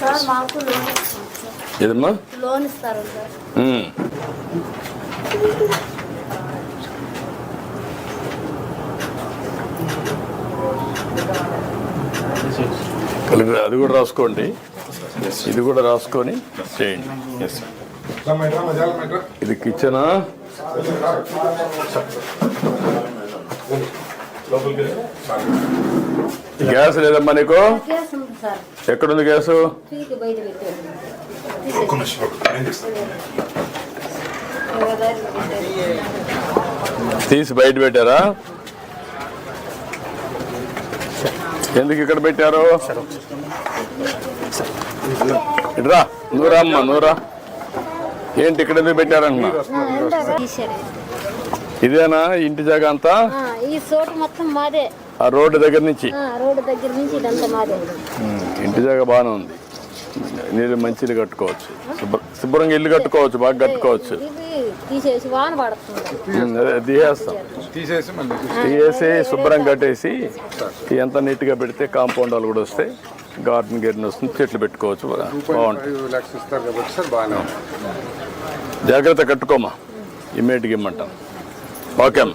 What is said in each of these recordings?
Sir మాకు loan ఇస్తాం sir ఏదమ్మా? లోన్ ఇస్తారు సార్. ఉమ్. కలిపి అది కూడా రాసుకోండి. ఇది కూడా రాసుకొని చేయండి. ఇది కిచెనా? గ్యాస్ లేదమ్మా నీకు? ఎక్కడుంది గ్యాసు? ఫీకి బయట పెట్టారు తీసి బయట పెట్టారా? ఎందుకు ఇక్కడ పెట్టారు? ఇట్రా నూరా అమ్మ నూరా ఏంటి ఇక్కడ ఎందుకు పెట్టారంటున్నా? తీశారు ఇదేనా ఇంటి జాగా అంతా? ఆ, ఈ చోటు మొత్తం మాదే. ఆ రోడ్డు దగ్గర నుంచి? ఆ, రోడ్డు దగ్గర నుంచి ఇదంతా మాదే. ఉమ్, ఇంటి జాగా బాగానే ఉంది. నీళ్ళు మంచి ఇల్లు కట్టుకోవచ్చు. శుభ్ర- శుభ్రంగా ఇల్లు కట్టుకోవచ్చు బాగా కట్టుకోవచ్చు. ఇది తీసేసి వాన పడుతుంది. తీసేస్తాం. తీసేసి మళ్ళీ తీసేసి శుభ్రం కట్టేసి ఎంత నీట్గా పెడితే కాంపౌండ్ వాళ్ళు కూడా వస్తాయి గార్డెన్ గేర్న్ వస్తుంది చెట్లు పెట్టుకోవచ్చు బాగుంటుంది. జాగ్రత్త కట్టుకోమా. ఇమ్మీడియట్గా ఇమ్మంటాం. ఓకే అమ్మ.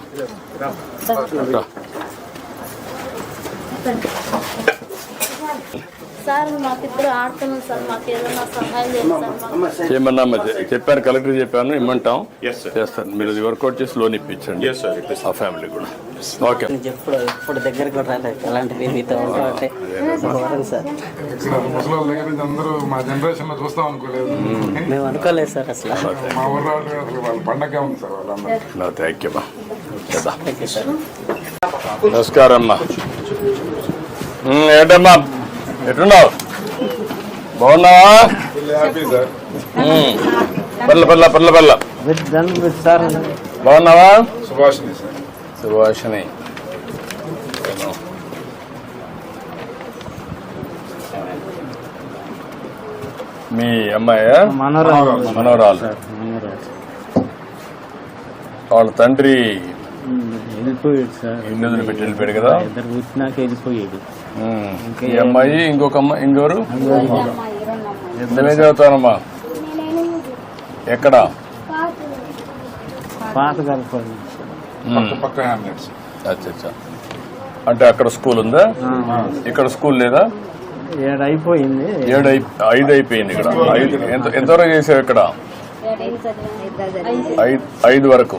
సార్ మాకిద్దరు ఆడుతున్నాం సార్. మాకు ఏదైనా సహాయం చేయండి సార్. మాకు. ఏమన్నా చెప్పాను కలెక్టర్ చెప్పాను ఇమ్మంటాం. Yes, sir. చేస్తాను మీరు అది వర్కౌట్ చేసి లోన్ ఇప్పించండి. Yes, sir. ఇప్పిస్తాం. ఆ ఫ్యామిలీ కూడా. ఓకే ఎప్పుడు ఎప్పుడు దగ్గరకు కూడా రాలేదు. మీతో ఉంటే ఘోరం సార్. అందరూ మా జనరేషన్లో చూస్తాం అనుకోలేదు. మేము అనుకోలేదు సార్ అసలు. మా ఊర్లో వాళ్ళ పండగ ఉంది సార్ వాళ్ళందరూ. థ్యాంక్ యూ నమస్కారం అమ్మా ఏంటమ్మా? ఎట్టున్నావు బాగున్నావా. పర్ల పర్ల పర్ల పర్ల. సార్ బాగున్నావా? సుభాషిణి. సుభాషిణి మీ అమ్మాయి? మనోరాలు. వాళ్ళ తండ్రి. వెళ్ళిపోయాడు సార్. ఇల్లు వదిలిపెట్టి వెళ్ళిపోయాడు కదా? ఇద్దరు వచ్చినాక వెళ్ళిపోయాడు. ఈ అమ్మాయి ఇంకొక అమ్మాయి ఇంకోరు? అమ్మాయి, రెండు అమ్మాయి. ఎంతనే చదువుతానమ్మా ఎక్కడ పాత అచ్చా అచ్చా అంటే అక్కడ స్కూల్ ఉందా? ఇక్కడ స్కూల్ లేదా? ఏడు అయిపోయింది ఏడు ఐదు అయిపోయింది ఇక్కడ? ఎంతవరకు చేసావు ఇక్కడ ఐదు వరకు.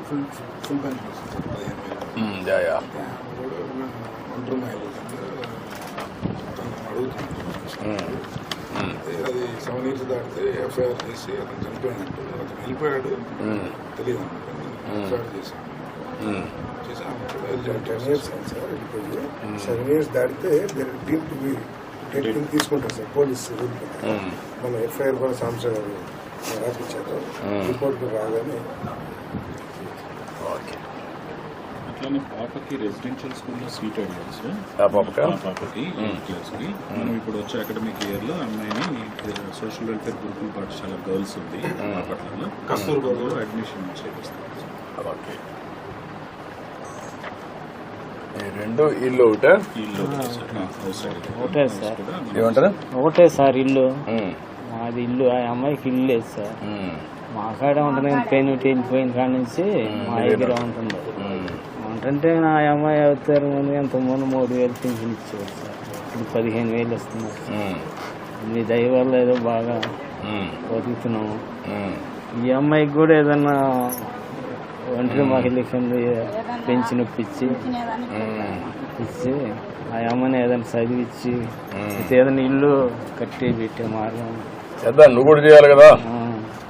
అది సెవెన్ ఇయర్స్ దాటితే ఎఫ్ఐఆర్ చేసి అతను చనిపోయినట్టు అతను వెళ్ళిపోయాడు తెలియదు ఎఫ్ఐఆర్ చేశాను సెవెన్ ఇయర్స్ దాటితే డీమ్ టు బి డెట్ తీసుకుంటారు సార్. పోలీస్. మన ఎఫ్ఐఆర్ కూడా సాంసర్ గారు రాసిచ్చారు రిపోర్ట్ రాగానే ఓకే. అట్లానే పాపకి రెసిడెన్షియల్ స్కూల్లో సీట్ అడిగారు సార్. ఆ పాపకా? ఎయిత్ మనం ఇప్పుడు వచ్చే అకాడమిక్ ఇయర్లో అమ్మాయిని సోషల్ వెల్ఫేర్ గురుకుల పాఠశాల గర్ల్స్ ఉంది. బాపట్లలో అడ్మిషన్ చేపిస్తాం సార్. ఓకే. ఈ రెండు ఇల్లు ఒకటే? ఇల్లు ఒకటి సార్. హౌస్ ఒకటే సార్. ఏమంటారు? ఒకటే సార్ ఇల్లు. మాది ఇల్లు. ఆ అమ్మాయికి ఇల్లు లేదు సార్. మా కాడ ఉంటుంది పెయిన్ వెళ్ళిపోయిన కాడ నుంచి మా దగ్గర ఉంటుంది. ఉంటుంటే నా అమ్మాయి అవుతారు ముందు ఎంత ముందు మూడు వేలు పింఛన్ ఇచ్చేవారు సార్ ఇప్పుడు పదిహేను వేలు వస్తున్నారు. మీ దయ వల్ల ఏదో బాగా. బతుకుతున్నాము. ఈ అమ్మాయికి కూడా ఏదన్నా ఒంటరి మహిళ కింద పెంచి నొప్పించి మ్మ్. ఇచ్చి ఆ అమ్మని ఏదైనా చదివిచ్చి ఏదైనా ఇల్లు కట్టి పెట్టే మార్గం చేద్దాం నువ్వు కూడా చేయాలి కదా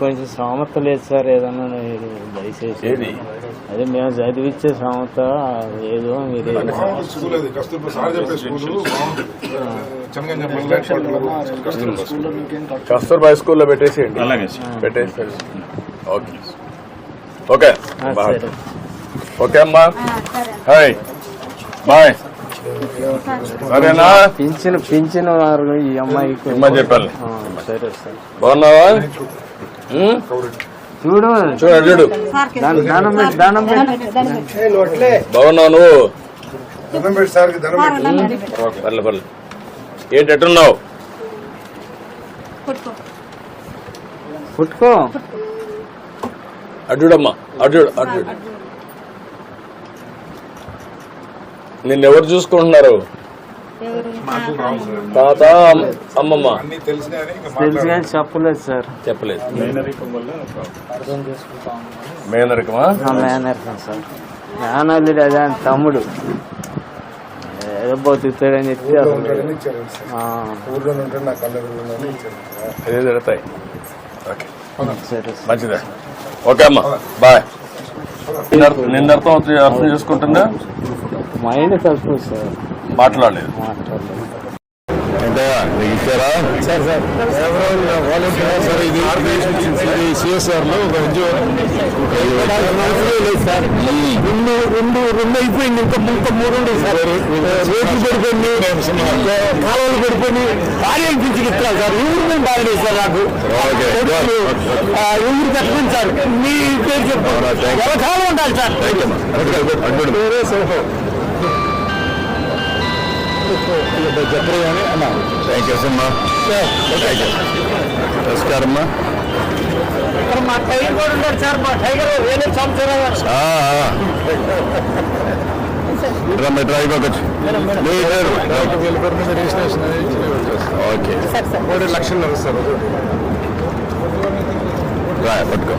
కొంచెం సామర్థ లేదు సార్ ఏదన్నా మీరు దయచేసి. అదే మేము చదివించే సామర్థ ఏదో మీరు కస్తూర్బా స్కూల్లో పెట్టేసేయండి. పెట్టేసేయండి ఓకే ఓకే. ఓకే అమ్మా. హాయ్. బాయ్. సరేనా? పింఛన్ పింఛన్ ఈ అమ్మాయికి. ఇమ్మని చెప్పాలి. ఆ, సరే సార్. బాగున్నావా? చూడు. చూడు చూడు దానం దానం బాగున్నావు నువ్వు? పర్లే పర్లే. ఏంటి ఎట్టున్నావు పుట్టుకో అడ్డుడమ్మా అడ్డుడు అడ్డుడు నిన్నెవరు చూసుకుంటున్నారు? తాత. అమ్మమ్మ. అన్ని తెలిసినాయని ఇంకా తెలుసు కానీ చెప్పలేదు సార్. చెప్పలేదు. మేనరికమా మేనర్కం సార్. మేనల్లుడు అదే తమ్ముడు. ఏదో బతుకుతాడని చెప్పి అదే జరుగుతాయి. మంచిదే. ఓకే అమ్మా. బాయ్. నిన్న- అర్థం అర్థం చేసుకుంటుందా? మైండ్ తక్కువ సార్. మాట్లాడలేదు. మాట్లాడలేదు. నీకు ఇచ్చారా? Sir sir. సరే ఇది ఇది సిఎస్ఆర్లో ఒక ఉద్యోగం సార్ రెండు రెండు రెండు అయిపోయింది. ఇంకా ఇంకా మూడు ఉన్నాయి సార్. రోడ్లు పడిపోయింది కాలువలు పడిపోయి భార్య పింఛన్ ఇస్తున్నారు సార్. ఊరు బాగాలేదు సార్ నాకు? ఊరు పెట్టమని సార్? మీ పేరు చెప్పారు ఎవరి ఉండాలి సార్? కూడా ఉన్నాడు సార్ మా టైగర్ వేరే సంవత్సరాలు రమ్మ డ్రైవ్ ఇవ్వకొచ్చు మీ పేరు వీళ్ళ పేరు మీద రిజిస్ట్రేషన్ ఓకే మూడు లక్షలు సార్ రా పట్టుకో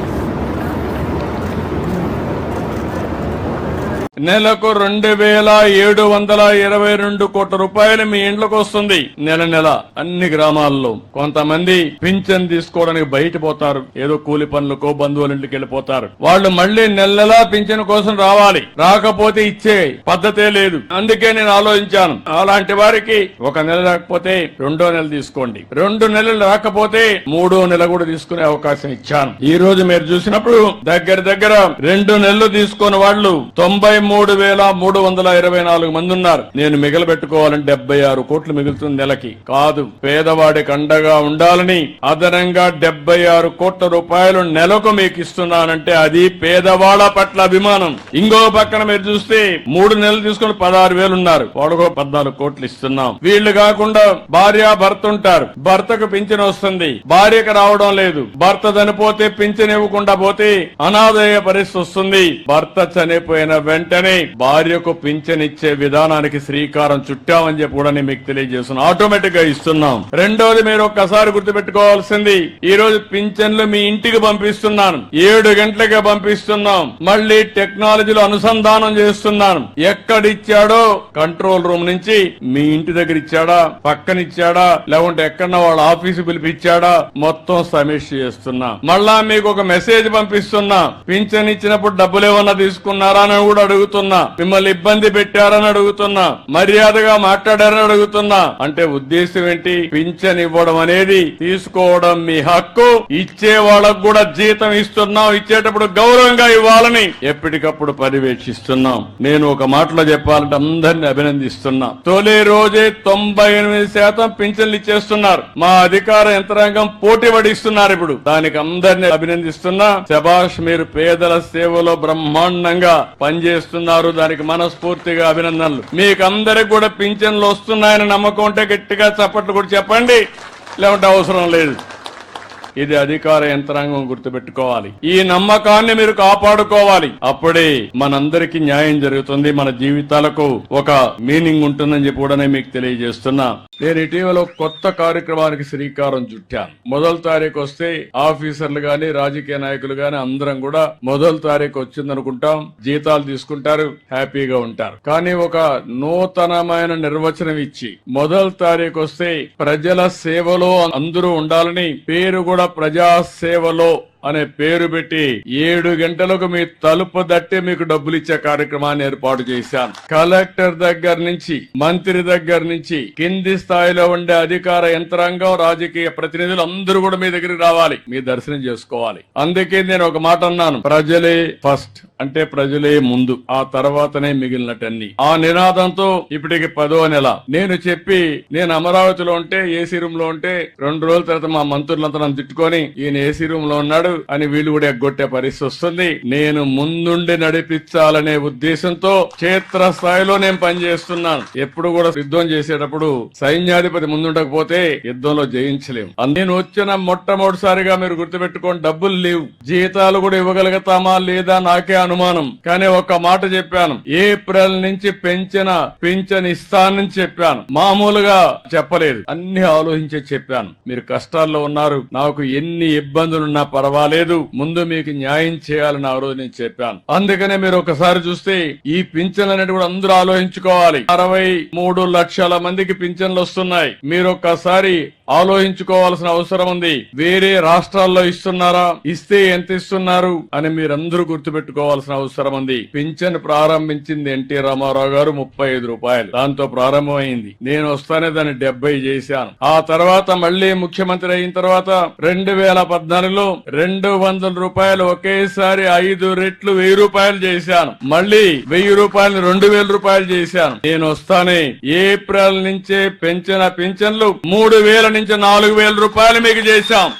నెలకు రెండు వేల ఏడు వందల ఇరవై రెండు కోట్ల రూపాయలు మీ ఇండ్లకు వస్తుంది. నెల నెల అన్ని గ్రామాల్లో కొంతమంది పింఛన్ తీసుకోవడానికి బయట పోతారు ఏదో కూలి పనులకో బంధువుల ఇంటికి వెళ్ళిపోతారు. వాళ్ళు మళ్ళీ నెల నెలా పింఛన్ కోసం రావాలి. రాకపోతే ఇచ్చే పద్ధతే లేదు. అందుకే నేను ఆలోచించాను. అలాంటి వారికి ఒక నెల రాకపోతే రెండో నెల తీసుకోండి. రెండు నెలలు రాకపోతే మూడో నెల కూడా తీసుకునే అవకాశం ఇచ్చాను. ఈ రోజు మీరు చూసినప్పుడు దగ్గర దగ్గర రెండు నెలలు తీసుకున్న వాళ్ళు తొంభై మూడు వేల మూడు వందల ఇరవై నాలుగు మంది ఉన్నారు. నేను మిగలబెట్టుకోవాలంటే డెబ్బై ఆరు కోట్లు మిగులుతుంది నెలకి. కాదు పేదవాడికి అండగా ఉండాలని అదనంగా డెబ్బై ఆరు కోట్ల రూపాయలు నెలకు మీకు ఇస్తున్నానంటే అది పేదవాళ్ళ పట్ల అభిమానం. ఇంకో పక్కన మీరు చూస్తే మూడు నెలలు తీసుకుని పదహారు వేలు ఉన్నారు. వాళ్ళకు పద్నాలుగు కోట్లు ఇస్తున్నాం. వీళ్ళు కాకుండా భార్య భర్త ఉంటారు. భర్తకు పింఛన్ వస్తుంది. భార్యకు రావడం లేదు. భర్త చనిపోతే పింఛన్ ఇవ్వకుండా పోతే అనాదయ పరిస్థితి వస్తుంది. భర్త చనిపోయిన వెంటనే భార్యకు పింఛన్ ఇచ్చే విధానానికి శ్రీకారం చుట్టామని చెప్పి కూడా నేను మీకు తెలియజేస్తున్నాను ఆటోమేటిక్గా ఇస్తున్నాం. రెండోది మీరు ఒక్కసారి గుర్తుపెట్టుకోవాల్సింది. ఈ రోజు పింఛన్లు మీ ఇంటికి పంపిస్తున్నాను. ఏడు గంటలకే పంపిస్తున్నాం. మళ్ళీ టెక్నాలజీలో అనుసంధానం చేస్తున్నాను. ఎక్కడిచ్చాడో కంట్రోల్ రూమ్ నుంచి మీ ఇంటి దగ్గర ఇచ్చాడా? పక్కనిచ్చాడా? లేకుంటే ఎక్కడన్నా వాళ్ళ ఆఫీసు పిలిపిచ్చాడా? మొత్తం సమీక్ష చేస్తున్నా. మళ్ళా మీకు ఒక మెసేజ్ పంపిస్తున్నా. పింఛన్ ఇచ్చినప్పుడు డబ్బులు ఏమన్నా తీసుకున్నారా అని కూడా అడుగు అడుగుతున్నా. మిమ్మల్ని ఇబ్బంది పెట్టారని అడుగుతున్నా. మర్యాదగా మాట్లాడారని అడుగుతున్నా. అంటే ఉద్దేశం ఏంటి? పింఛన్ ఇవ్వడం అనేది తీసుకోవడం మీ హక్కు. ఇచ్చే వాళ్ళకు కూడా జీతం ఇస్తున్నాం. ఇచ్చేటప్పుడు గౌరవంగా ఇవ్వాలని ఎప్పటికప్పుడు పర్యవేక్షిస్తున్నాం. నేను ఒక మాటలో చెప్పాలంటే అందరిని అభినందిస్తున్నా. తొలి రోజే తొంభై ఎనిమిది శాతం పింఛన్లు ఇచ్చేస్తున్నారు. మా అధికార యంత్రాంగం పోటీ పడిస్తున్నారు ఇప్పుడు. దానికి అందరిని అభినందిస్తున్నా. శభాష్ మీరు పేదల సేవలో బ్రహ్మాండంగా పనిచేస్తున్నారు దానికి మనస్ఫూర్తిగా అభినందనలు. మీకు అందరికి కూడా పింఛన్లు వస్తున్నాయని నమ్మకం ఉంటే గట్టిగా చప్పట్లు కూడా చెప్పండి. లేకుంటే అవసరం లేదు. ఇది అధికార యంత్రాంగం గుర్తుపెట్టుకోవాలి. ఈ నమ్మకాన్ని మీరు కాపాడుకోవాలి. అప్పుడే మనందరికీ న్యాయం జరుగుతుంది. మన జీవితాలకు ఒక మీనింగ్ ఉంటుందని చెప్పి కూడా మీకు తెలియజేస్తున్నా. నేను ఇటీవల కొత్త కార్యక్రమానికి శ్రీకారం చుట్టాను. మొదటి తారీఖు వస్తే ఆఫీసర్లు గాని రాజకీయ నాయకులు గాని అందరం కూడా మొదటి తారీఖు వచ్చిందనుకుంటాం. జీతాలు తీసుకుంటారు హ్యాపీగా ఉంటారు. కానీ ఒక నూతనమైన నిర్వచనం ఇచ్చి మొదటి తారీఖు వస్తే ప్రజల సేవలో అందరూ ఉండాలని పేరు కూడా ప్రజా సేవలో అనే పేరు పెట్టి ఏడు గంటలకు మీ తలుపు దట్టి మీకు డబ్బులు ఇచ్చే కార్యక్రమాన్ని ఏర్పాటు చేశాను కలెక్టర్ దగ్గర నుంచి మంత్రి దగ్గర నుంచి కింది స్థాయిలో ఉండే అధికార యంత్రాంగం రాజకీయ ప్రతినిధులు అందరూ కూడా మీ దగ్గరికి రావాలి. మీ దర్శనం చేసుకోవాలి. అందుకే నేను ఒక మాట అన్నాను. ప్రజలే ఫస్ట్ అంటే ప్రజలే ముందు ఆ తర్వాతనే మిగిలినటన్ని. ఆ నినాదంతో ఇప్పటికి పదో నెల. నేను చెప్పి నేను అమరావతిలో ఉంటే ఏసీ రూమ్లో ఉంటే రెండు రోజుల తర్వాత మా మంత్రులంతా నన్ను తిట్టుకొని ఈయన ఏసీ రూమ్లో ఉన్నాడు అని వీళ్ళు కూడా ఎగ్గొట్టే పరిస్థితి వస్తుంది. నేను ముందుండి నడిపించాలనే ఉద్దేశంతో క్షేత్ర స్థాయిలో నేను పనిచేస్తున్నాను. ఎప్పుడు కూడా యుద్ధం చేసేటప్పుడు సైన్యాధిపతి ముందుండకపోతే యుద్ధంలో జయించలేము. నేను వచ్చిన మొట్టమొదటిసారిగా మీరు గుర్తుపెట్టుకోండి డబ్బులు లేవు. జీతాలు కూడా ఇవ్వగలుగుతామా లేదా నాకే అనుమానం. కానీ ఒక మాట చెప్పాను. ఏప్రిల్ నుంచి పెంచిన పింఛన్ ఇస్తానని చెప్పాను. మామూలుగా చెప్పలేదు. అన్ని ఆలోచించి చెప్పాను. మీరు కష్టాల్లో ఉన్నారు. నాకు ఎన్ని ఇబ్బందులున్నా పర్వాలేదు. ముందు మీకు న్యాయం చేయాలని ఆ రోజు నేను చెప్పాను. అందుకనే మీరు ఒకసారి చూస్తే ఈ పింఛన్ అనేది కూడా అందరూ ఆలోచించుకోవాలి. అరవై మూడు లక్షల మందికి పింఛన్లు వస్తున్నాయి. మీరు ఒక్కసారి ఆలోచించుకోవాల్సిన అవసరం ఉంది. వేరే రాష్ట్రాల్లో ఇస్తున్నారా? ఇస్తే ఎంత ఇస్తున్నారు? అని మీరందరూ గుర్తుపెట్టుకోవాల్సిన అవసరం ఉంది. పింఛన్ ప్రారంభించింది ఎన్టీ రామారావు గారు ముప్పై ఐదు రూపాయలు. దాంతో ప్రారంభమైంది. నేను వస్తానే దాన్ని డెబ్బై చేశాను. ఆ తర్వాత మళ్ళీ ముఖ్యమంత్రి అయిన తర్వాత రెండు వేల పద్నాలుగులో రెండు వందల రూపాయలు ఒకేసారి ఐదు రెట్లు వెయ్యి రూపాయలు చేశాను. మళ్ళీ వెయ్యి రూపాయలు రెండు వేల రూపాయలు చేశాను. నేను వస్తానే ఏప్రిల్ నుంచే పెంచిన పింఛన్లు మూడు వేల నుంచి నాలుగు వేల రూపాయలు మీకు చేశాం.